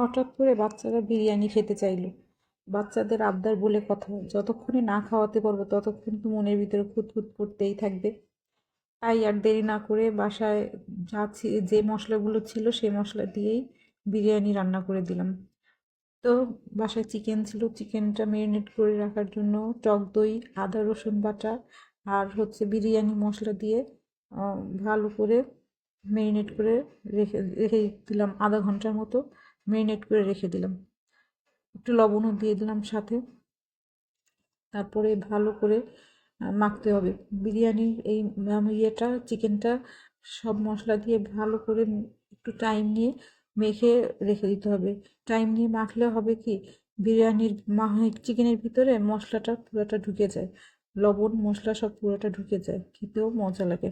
হঠাৎ করে বাচ্চারা বিরিয়ানি খেতে চাইলো। বাচ্চাদের আবদার বলে কথা, যতক্ষণে না খাওয়াতে পারব ততক্ষণ তো মনের ভিতরে খুঁতখুত করতেই থাকবে। তাই আর দেরি না করে বাসায় যা যে মশলাগুলো ছিল সেই মশলা দিয়েই বিরিয়ানি রান্না করে দিলাম। তো বাসায় চিকেন ছিল, চিকেনটা ম্যারিনেট করে রাখার জন্য টক দই, আদা, রসুন বাটা আর হচ্ছে বিরিয়ানি মশলা দিয়ে ভালো করে ম্যারিনেট করে রেখে রেখে দিলাম আধা ঘণ্টার মতো। ম্যারিনেট করে রেখে দিলাম। একটু লবণও দিয়ে দিলাম সাথে। তারপরে ভালো করে মাখতে হবে। বিরিয়ানির এই ইয়েটা, চিকেনটা সব মশলা দিয়ে ভালো করে একটু টাইম নিয়ে মেখে রেখে দিতে হবে। টাইম নিয়ে মাখলে হবে কি, বিরিয়ানির চিকেনের ভিতরে মশলাটা পুরোটা ঢুকে যায়। লবণ, মশলা সব পুরোটা ঢুকে যায়। খেতেও মজা লাগে।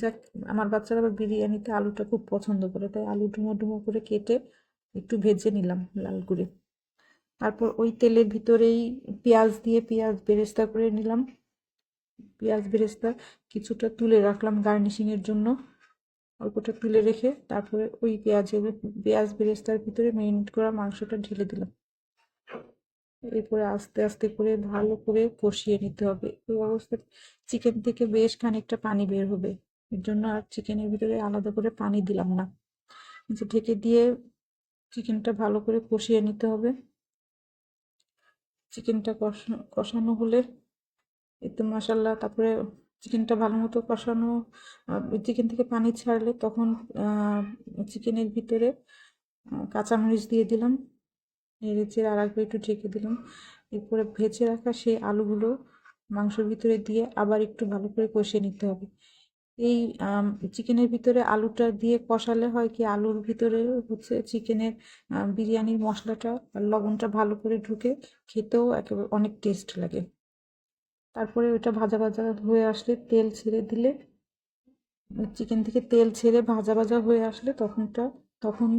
যাক, আমার বাচ্চারা বিরিয়ানিতে আলুটা খুব পছন্দ করে। তাই আলু ডুমো ডুমো করে কেটে একটু ভেজে নিলাম লাল করে তারপর ওই তেলের ভিতরেই পেঁয়াজ দিয়ে পেঁয়াজ বেরেস্তা করে নিলাম। পেঁয়াজ বেরেস্তা কিছুটা তুলে রাখলাম গার্নিশিংয়ের জন্য। অল্পটা তুলে রেখে তারপরে ওই পেঁয়াজের পেঁয়াজ বেরেস্তার ভিতরে মেরিনেট করা মাংসটা ঢেলে দিলাম। এরপরে আস্তে আস্তে করে ভালো করে কষিয়ে নিতে হবে। এই অবস্থায় চিকেন থেকে বেশ খানিকটা পানি বের হবে। এর জন্য আর চিকেনের ভিতরে আলাদা করে পানি দিলাম না। যে ঢেকে দিয়ে চিকেনটা ভালো করে কষিয়ে নিতে হবে। চিকেনটা কষা, কষানো হলে এতে মশাল্লা তারপরে চিকেনটা ভালো মতো কষানো চিকেন থেকে পানি ছাড়লে তখন চিকেনের ভিতরে কাঁচামরিচ দিয়ে দিলাম। নেড়ে চেড়ে আর একবার একটু ঢেকে দিলাম। এরপরে ভেজে রাখা সেই আলুগুলো মাংসের ভিতরে দিয়ে আবার একটু ভালো করে কষিয়ে নিতে হবে। এই চিকেনের ভিতরে আলুটা দিয়ে কষালে হয় কি আলুর ভিতরে হচ্ছে চিকেনের বিরিয়ানির মশলাটা লবণটা ভালো করে ঢুকে খেতেও একেবারে অনেক টেস্ট লাগে। তারপরে ওটা ভাজা ভাজা হয়ে আসলে তেল ছেড়ে দিলে, চিকেন থেকে তেল ছেড়ে ভাজা ভাজা হয়ে আসলে তখনটা, তখন,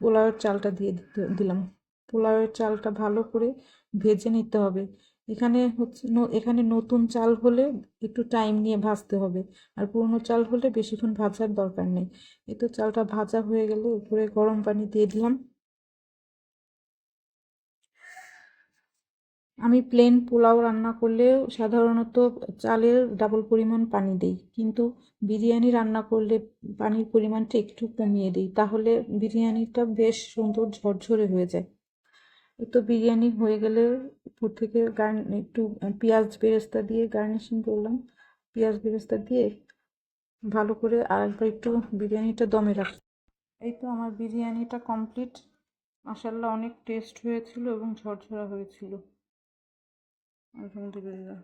পোলাওয়ের চালটা দিয়ে দিতে, দিলাম। পোলাওয়ের চালটা ভালো করে ভেজে নিতে হবে। এখানে হচ্ছে এখানে নতুন চাল হলে একটু টাইম নিয়ে ভাজতে হবে। আর পুরনো চাল হলে বেশিক্ষণ ভাজার দরকার নেই। এই তো চালটা ভাজা হয়ে গেলে উপরে গরম পানি দিয়ে দিলাম। আমি প্লেন পোলাও রান্না করলে সাধারণত চালের ডাবল পরিমাণ পানি দিই। কিন্তু বিরিয়ানি রান্না করলে পানির পরিমাণটা একটু কমিয়ে দিই। তাহলে বিরিয়ানিটা বেশ সুন্দর ঝরঝরে হয়ে যায়। তো বিরিয়ানি হয়ে গেলে উপর থেকে গার্ন, একটু পেঁয়াজ বেরেস্তা দিয়ে গার্নিশিং করলাম। পেঁয়াজ বেরেস্তা দিয়ে ভালো করে আর একবার একটু বিরিয়ানিটা দমে রাখ। এই তো আমার বিরিয়ানিটা কমপ্লিট। মাসাল্লাহ অনেক টেস্ট হয়েছিল এবং ঝরঝরা হয়েছিল। আলহামদুলিল্লাহ